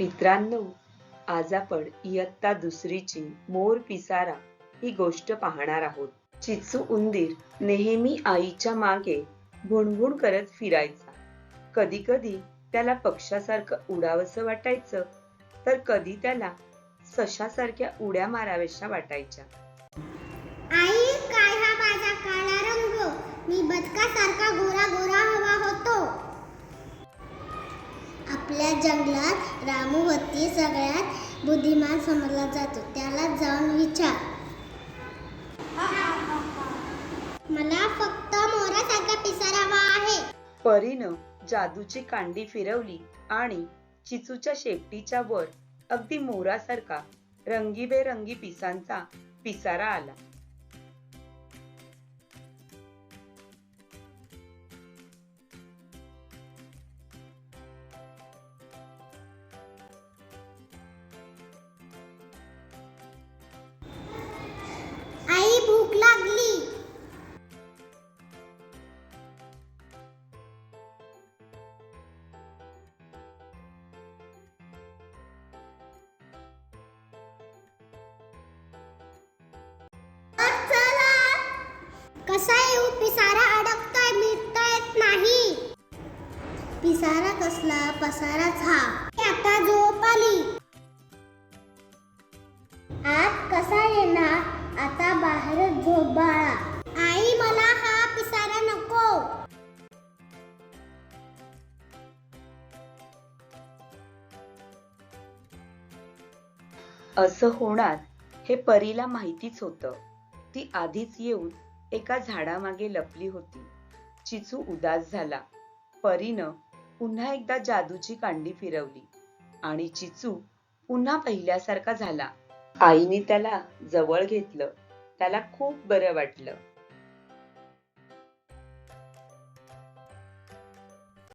मित्रांनो आज आपण इयत्ता दुसरीची मोर पिसारा ही गोष्ट पाहणार आहोत. चिचू उंदीर नेहमी आईच्या मागे भुणभुण करत फिरायचा. कधी कधी त्याला पक्षासारखं उडावंसं वाटायचं तर कधी त्याला सशासारख्या उड्या माराव्याशा वाटायच्या. आई काय हा माझा काळा रंग? मी बदकासारखा आपल्या जंगलात रामू सगळ्यात बुद्धिमान समजला जातो. त्याला जाऊन विचार. मला फक्त मोरासारखा पिसारा हवा आहे. परीनं जादूची कांडी फिरवली आणि चिचूच्या शेपटीच्या वर अगदी मोरासारखा रंगीबेरंगी पिसांचा पिसारा आला. येऊ हो पिसारा अडकतोय मिळता येत नाही. पिसारा कसला? पसाराच. हा आता झोप आली. आत कसा येणार? आता बाहेर झोप बाळा. आई मला हा पिसारा नको. असं होणार हे परीला माहितीच होतं. ती आधीच येऊन एका झाडामागे लपली होती. चिचू उदास झाला. परीनं पुन्हा एकदा जादूची कांडी फिरवली आणि चिचू पुन्हा पहिल्यासारखा झाला. आईने त्याला जवळ घेतलं. त्याला खूप बरं वाटलं.